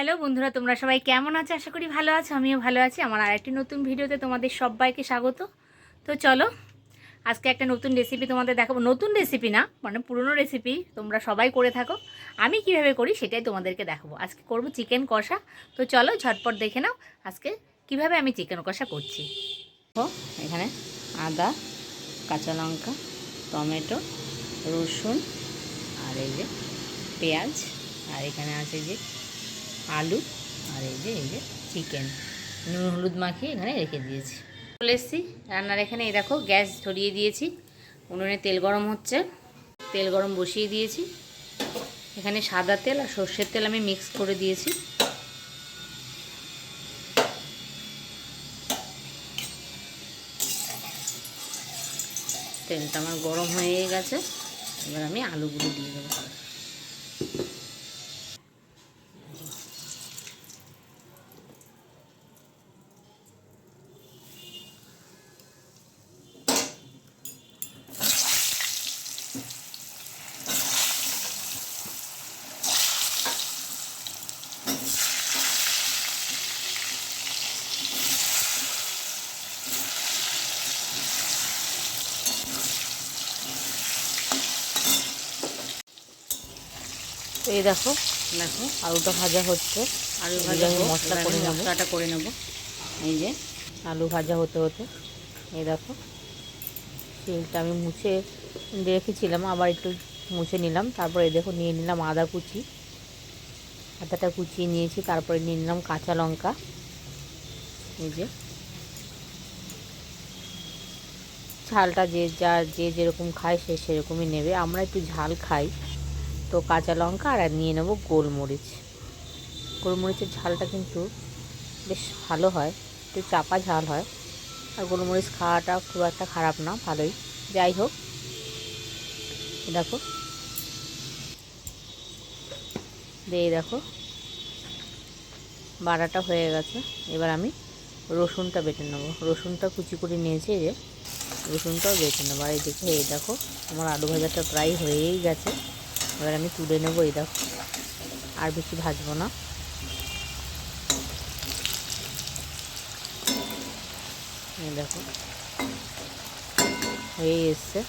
Hello বন্ধুরা, তোমরা সবাই কেমন আছো? আশা করি ভালো আছো, আমিও ভালো আছি। আমার আরেকটি নতুন ভিডিওতে তোমাদের সবাইকে স্বাগত। তো চলো, আজকে একটা নতুন রেসিপি তোমাদের দেখাবো। নতুন রেসিপি না মানে পুরনো রেসিপি তোমরা সবাই করে থাকো। আমি কীভাবে করি সেটাই তোমাদেরকে দেখাবো। আজকে করব চিকেন কষা। তো চলো, ঝটপট দেখে নাও আজকে কীভাবে আমি চিকেন কষা করছি। এখানে আদা, কাঁচা লঙ্কা, টমেটো, রসুন, আর এই যে পেঁয়াজ, আর এখানে আছে যে আলু আর এই যে এই যে চিকেন নুন, হলুদ মাখিয়ে এখানে রেখে দিয়েছি। চলে এসেছি, রান্নার এখানে এই দেখো, গ্যাস ধরিয়ে দিয়েছি। উনুনে তেল গরম হচ্ছে। তেল গরম বসিয়ে দিয়েছি। এখানে সাদা তেল আর সর্ষের তেল আমি মিক্স করে দিয়েছি। তেলটা আমার গরম হয়ে গেছে। এবার আমি আলুগুলো দিয়ে দেবো। তো এই দেখো। দেখো। আলুটা ভাজা হচ্ছে। আলু ভাজা মশলা করে নেব। মশলাটা করে নেব। এই যে। আলু ভাজা হতে হতে। এই দেখো। তেলটা আমি মুছে রেখেছিলাম আবার একটু মুছে নিলাম। তারপরে এই দেখো নিয়ে নিলাম আদা কুচি। আদাটা কুচিয়ে নিয়েছি তারপরে নিয়ে নিলাম কাঁচা লঙ্কা। এই যে। ঝালটা যে যা যে যেরকম খায় সে সেরকমই নেবে। আমরা একটু ঝাল খাই। তো কাঁচা লঙ্কা আর নিয়ে নেব গোলমরিচ। গোলমরিচের ঝালটা কিন্তু বেশ ভালো হয়, একটু চাপা ঝাল হয়। আর গোলমরিচ খাওয়াটা খুব একটা খারাপ না, ভালোই। যাই হোক দেখো। দিয়ে দেখো। বাড়াটা হয়ে গেছে। এবার আমি রসুনটা বেটে নেব। রসুনটা কুচি করে নিয়েছি যে। রসুনটাও বেটে নেব। আর এই দেখো এই দেখো, আমার আলু ভাজাটা প্রায় হয়েই গেছে। এবার আমি তুলে নেব এই দেখো। আর বেশি ভাজবো না। দেখো। হয়ে এসছে।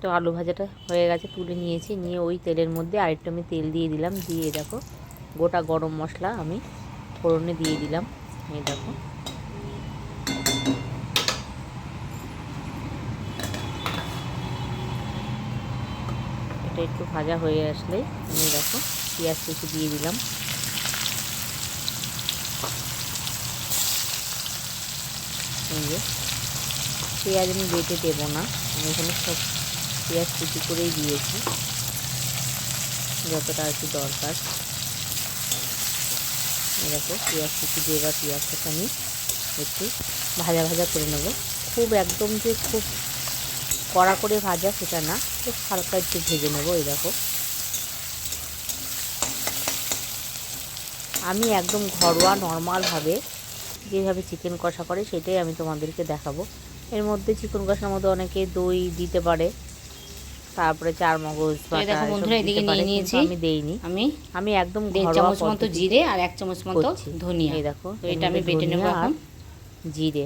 তো আলু ভাজাটা হয়ে গেছে, তুলে নিয়েছি। নিয়ে ওই তেলের মধ্যে আরেকটু আমি তেল দিয়ে দিলাম। দিয়ে দেখো, গোটা গরম মশলা আমি ফোড়নে দিয়ে দিলাম। এই দেখো। একটু ভাজা হয়ে আসলে আমি দেখো পেঁয়াজ কুচি দিয়ে দিলাম। পেঁয়াজ আমি বেটে দেবো না, আমি এখানে সব পেঁয়াজ কুচি করেই দিয়েছি, যতটা আর কি দরকার। দেখো, পেঁয়াজ কুচি দিয়ে এবার পেঁয়াজটাকে আমি একটু ভাজা ভাজা করে নেব। খুব একদম যে খুব কড়া করে ভাজা সেটা না বেশ হালকা একটু ভেজে নেব এই দেখো। আমি একদম ঘরোয়া নর্মালভাবে যেভাবে চিকেন কষা করে সেটাই আমি তোমাদেরকে দেখাবো। এর মধ্যে চিকেন কষার মধ্যে অনেকে দই দিতে পারে তারপরে চার মগজ তো দেখো বন্ধুরা, এদিকে নিয়ে নিয়েছি। আমি দেইনি। আমি আমি একদম ঘরোয়া চামচ মতো জিরে আর এক চামচ মতো ধনিয়া। এই দেখো এটা আমি বেটে নেব এখন। জিরে।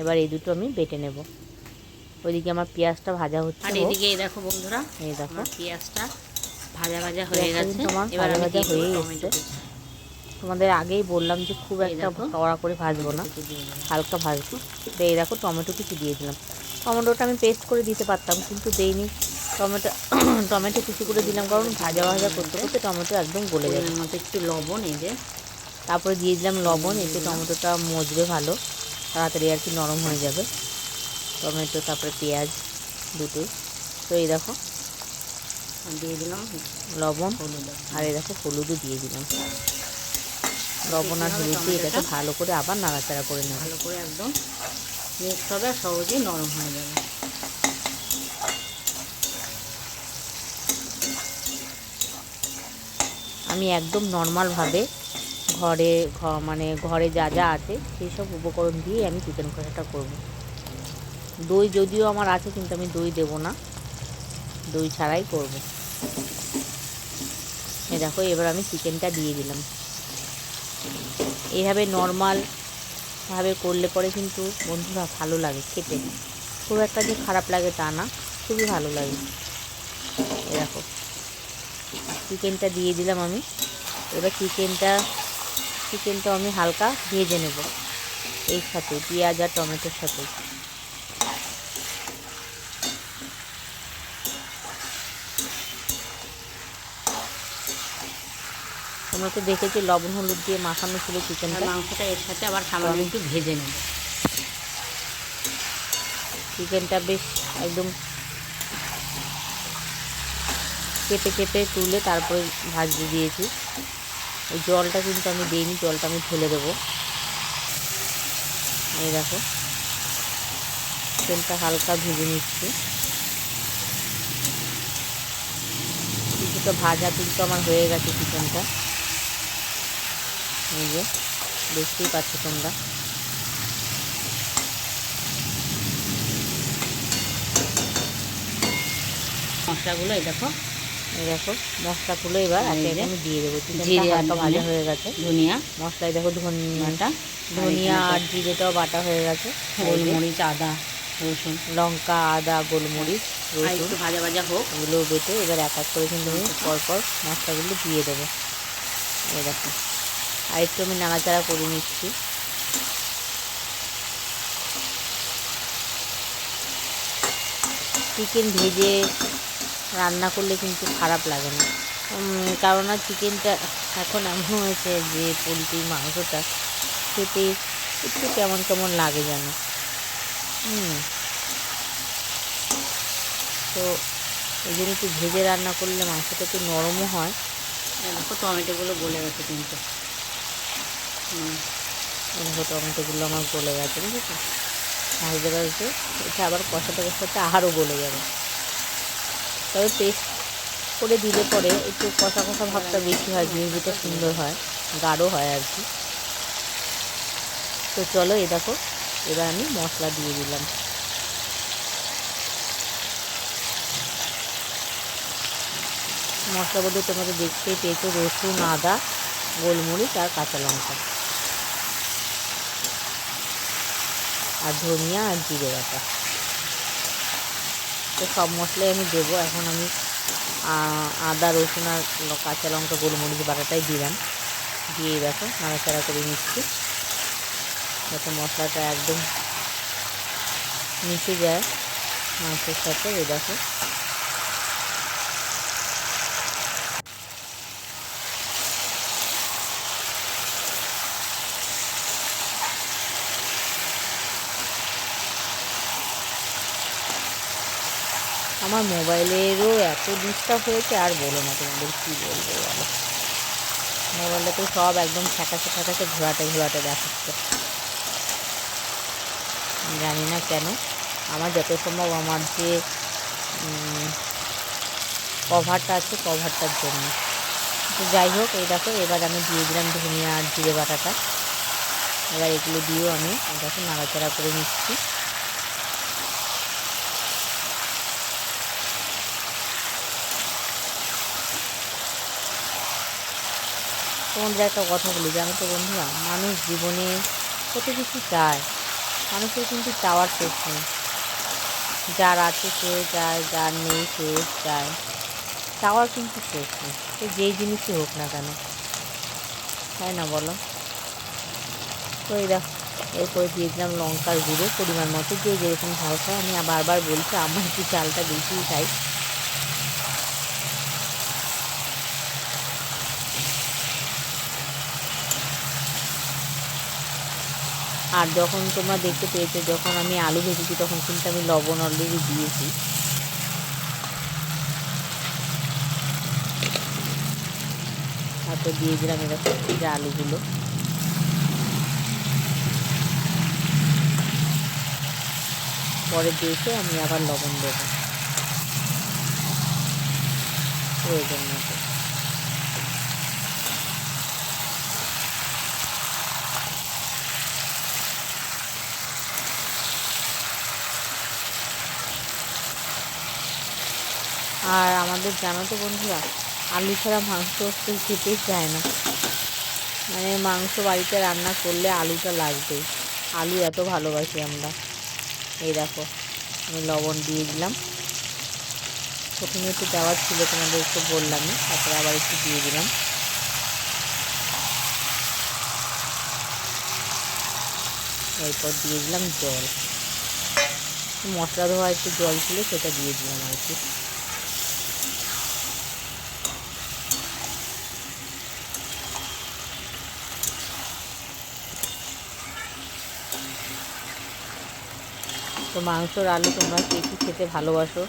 এবার এই দুটো আমি বেটে নেব। ওইদিকে আমার পেঁয়াজটা ভাজা হচ্ছে আর এদিকে এই দেখো বন্ধুরা এই দেখো। পেঁয়াজটা ভাজা ভাজা হয়ে গেছে। এবার ভাজা হয়েই টমেটো তোমাদের আগেই বললাম যে খুব একটা কড়া করে ভাজবো না। হালকা ভাজবো। তো এই দেখো টমেটো কিছু দিয়ে দিলাম। টমেটোটা আমি পেস্ট করে দিতে পারতাম কিন্তু দেইনি। টমেটো টমেটো কিছু করে দিলাম কারণ ভাজা ভাজা করতে করতে টমেটো একদম গলে যাবে। মতো একটু লবণ এই যে। তারপরে দিয়ে দিলাম লবণ এতে টমেটোটা মজবে ভালো। তাড়াতাড়ি আর কি নরম হয়ে যাবে। টমেটো তারপরে পেঁয়াজ দুটো। তো এই দেখো দিয়ে দিলাম লবণ। আর এই দেখো হলুদও দিয়ে দিলাম। লবণ আর হলুদ দিয়ে এটাকে ভালো করে আবার নাড়াচাড়া করে নেব। ভালো করে একদম মিক্স হবে সহজেই নরম হয়ে যাবে। আমি একদম নর্মালভাবে ঘরে মানে ঘরে যা যা আছে সেই সব উপকরণ দিয়ে আমি চিকেন কষাটা করব। দই যদিও আমার আছে, কিন্তু আমি দই দেব না। দই ছাড়াই করব। এ দেখো, এবার আমি চিকেনটা দিয়ে দিলাম। এইভাবে নর্মাল ভাবে করলে পরে কিন্তু বন্ধুরা ভালো লাগে খেতে। খুব একটা যে খারাপ লাগে তা না, খুবই ভালো লাগে। এই দেখো চিকেনটা দিয়ে দিলাম আমি। এবার চিকেনটা চিকেনটা আমি হালকা ভেজে নেব। এই সাথে, পেঁয়াজ আর টমেটোর সাথে। তোমরা তো দেখেছি লবণ হলুদ দিয়ে মাখানো ছিল চিকেনটা মাংসটা এর সাথে আবার সামান্য একটু ভেজে নেব। চিকেনটা বেশ একদম চেপে চেপে তুলে তারপরে ভাজতে দিয়েছি। ওই জলটা কিন্তু আমি দিইনি জলটা আমি ফেলে দেবো। এই দেখো চিকেনটা হালকা ভেজে নিচ্ছি। কিছুটা ভাজা কিন্তু আমার হয়ে গেছে চিকেনটা। এই যে দেখতেই পাচ্ছ তোমরা। মশলাগুলো এই দেখো এই দেখো মশলাগুলো এবার একে আমি দিয়ে দেবো। জিরে ভাজা হয়ে গেছে। ধনিয়া। মশলায় দেখো ধনিয়াটা। ধনিয়া আর জিরেটাও বাটা হয়ে গেছে। গোলমরিচ আদা। রসুন লঙ্কা আদা গোলমরিচ রসুন ভাজা ভাজা হোক। এগুলো বেটে এবার এক এক করে কিন্তু আমি পরপর মশলাগুলো দিয়ে দেবো। এই দেখো। আর একটু আমি নাড়াচাড়া করে নিচ্ছি। চিকেন ভেজে রান্না করলে কিন্তু খারাপ লাগে না। কারণ আর চিকেনটা এখন এমন হয়েছে যে পোলট্রির মাংসটা খেতে একটু কেমন কেমন লাগে যেন হুম তো এই জন্য একটু ভেজে রান্না করলে মাংসটা একটু নরমও হয়। দেখো টমেটোগুলো গলে গেছে কিন্তু। হুম, দেখো টমেটোগুলো আমার গলে গেছে বুঝেছ? ভাজতে ভাজতে এটা আবার কষাতে কষাতে আরও গলে যাবে। তবে পেস্ট করে দিলে পরে একটু কষা কষা ভাবটা বেশি হয় গ্রেভিটা সুন্দর হয় গাঢ় হয় আর কি। তো চলো এ দেখো এবার আমি মশলা দিয়ে দিলাম। মশলা বলতে তোমাকে দেখতে পেয়েছ রসুন, আদা, গোলমরিচ আর কাঁচা লঙ্কা। আর ধনিয়া আর জিরে বাটা। তো সব মশলাই আমি দেবো। এখন আমি আদা, রসুন আর কাঁচা লঙ্কা, গোলমরিচ বাটাটাই দিলাম। দিয়ে দেখো নাড়াচাড়া করে নিচ্ছি। যাতে মশলাটা একদম মিশে যায় মাংসের সাথে, এই দেখো। আমার মোবাইলেরও এত ডিস্টার্ব হয়েছে, আর বলো না তোমাদের কী বলব বলো। মোবাইলটা তো সব একদম ঠেকাতে ঠেকাতে ঘোরাতে ঘোরাতে দেখাচ্ছে। জানি না কেন। আমার যত সম্ভব আমার যে কভারটা আছে কভারটার জন্য। তো যাই হোক, এই দেখো, এবার আমি দিয়ে দিলাম ধনিয়া আর জিরে বাটাটা। এবার এগুলো দিয়েও আমি দেখো, নাড়াচাড়া করে নিচ্ছি। তোমাদের একটা কথা বলি, জানো তো বন্ধুরা? মানুষ জীবনে কত কিছু চায়। মানুষের কিন্তু চাওয়ার শেষ নেই। যার আছে সে যায়, যার নেই সে যায়। চাওয়ার কিন্তু শেষ নেই। সে যেই জিনিসই হোক না কেন। তাই না বলো? তো এই দেখো, এরপরে দিয়ে দিলাম লঙ্কার গুঁড়ো। পরিমাণ মতো, যে যেরকম ঝাল খায়। আমি বারবার বলছি, আমার একটু চালটা বেশিই খাই। আর যখন তোমরা দেখতে পেয়েছ, যখন আমি আলু ভেজেছি, তখন কিন্তু আমি লবণ অলরেডি দিয়েছি। তারপর দিয়ে দিলাম এরকম আলুগুলো। পরে দিয়েছে আমি আবার লবণ দেবো। প্রয়োজন মতো। আর আমাদের জানো তো বন্ধুরা, আলু ছাড়া মাংস তো খেতেই চায় না। মানে মাংস বাড়িতে রান্না করলে আলুটা লাগবেই আলু এত ভালোবাসি আমরা। এই দেখো, আমি লবণ দিয়ে দিলাম। প্রথমে একটু দেওয়ার ছিল তোমাদের একটু বললামই তারপরে আবার একটু দিয়ে দিলাম। এরপর দিয়ে দিলাম জল। মশলা ধোয়া একটু জল ছিল, সেটা দিয়ে দিলাম আর কি। তো মাংসর আলু তোমরা কে কী খেতে ভালোবাসো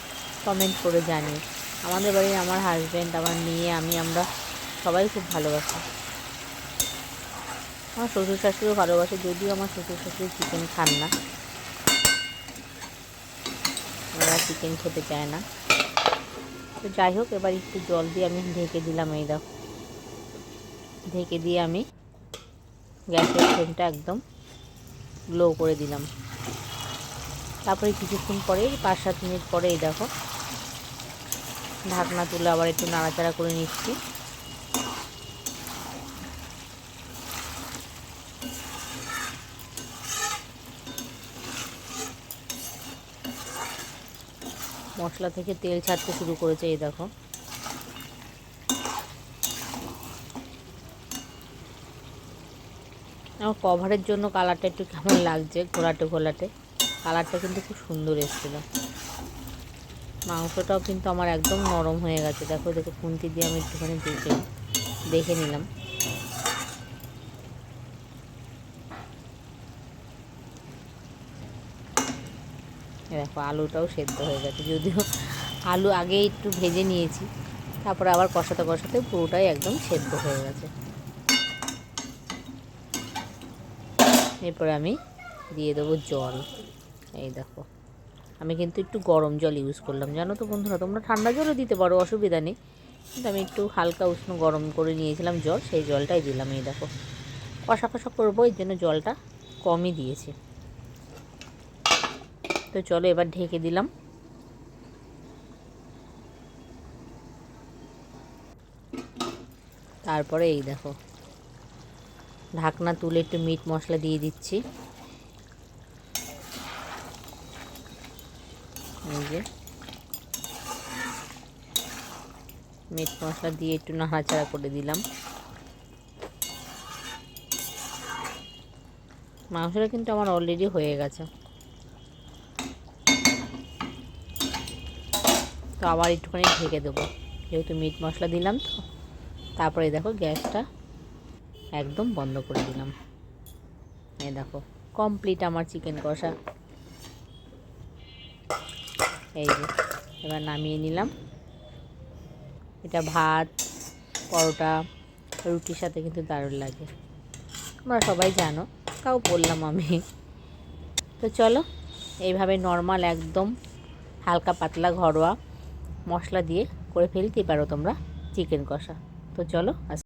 কমেন্ট করে জানিও। আমাদের বাড়ির আমার হাজব্যান্ড আমার মেয়ে, আমি, আমরা সবাই খুব ভালোবাসি। আমার শ্বশুর শাশুড়িও ভালোবাসে, যদিও আমার শ্বশুর শাশুড়ি চিকেন খান না। ওরা চিকেন খেতে চায় না। তো যাই হোক, এবার একটু জল দিয়ে আমি ঢেকে দিলাম এই দেখো। ঢেকে দিয়ে আমি গ্যাসের ফ্লেমটা একদম লো করে দিলাম। তারপরে কিছুক্ষণ পরে পাঁচ সাত মিনিট পরে এই দেখো, ঢাকনা তুলে আবার একটু নাড়াচাড়া করে নিচ্ছি। মশলা থেকে তেল ছাড়তে শুরু করেছে, এই দেখো। আমার কভারের জন্য কালারটা একটু কেমন লাগছে, ঘোলাটে ঘোলাটে? কালারটা কিন্তু খুব সুন্দর এসেছিল। মাংসটাও কিন্তু আমার একদম নরম হয়ে গেছে। দেখো দেখো, খুন্তি দিয়ে আমি একটুখানি দেখে দেখে নিলাম। দেখো, আলুটাও সেদ্ধ হয়ে গেছে। যদিও আলু আগে একটু ভেজে নিয়েছি, তারপরে আবার কষাতে কষাতে পুরোটাই একদম সেদ্ধ হয়ে গেছে। এরপরে আমি দিয়ে দেবো জল। এই দেখো। আমি কিন্তু একটু গরম জল ইউজ করলাম। জানো তো বন্ধুরা, তোমরা ঠান্ডা জলও দিতে পারো, অসুবিধা নেই। কিন্তু আমি একটু হালকা উষ্ণ গরম করে নিয়েছিলাম জল, সেই জলটাই দিলাম এই দেখো। কষা কষা করব, এর জন্য জলটা কমই দিয়েছি। তো চলো এবার ঢেকে দিলাম। তারপরে এই দেখো, ঢাকনা তুলে একটু মিট মশলা দিয়ে দিচ্ছি। এই মিট মশলা দিয়ে একটু নাড়াচাড়া করে দিলাম। মাংসটা কিন্তু আমার অলরেডি হয়ে গেছে। তো আবার একটুখানি ঢেকে দেবো। যেহেতু মিট মশলা দিলাম তো। তারপরে দেখো গ্যাসটা একদম বন্ধ করে দিলাম। এই দেখো কমপ্লিট আমার চিকেন কষা। এই যে, এবার নামিয়ে নিলাম। এটা ভাত, পরোটা, রুটির সাথে কিন্তু দারুণ লাগে। তোমরা সবাই জানো, তাও বললাম আমি। তো চলো, এইভাবে নর্মাল একদম হালকা পাতলা ঘরোয়া মশলা দিয়ে করে ফেলতেই পারো তোমরা চিকেন কষা। তো চলো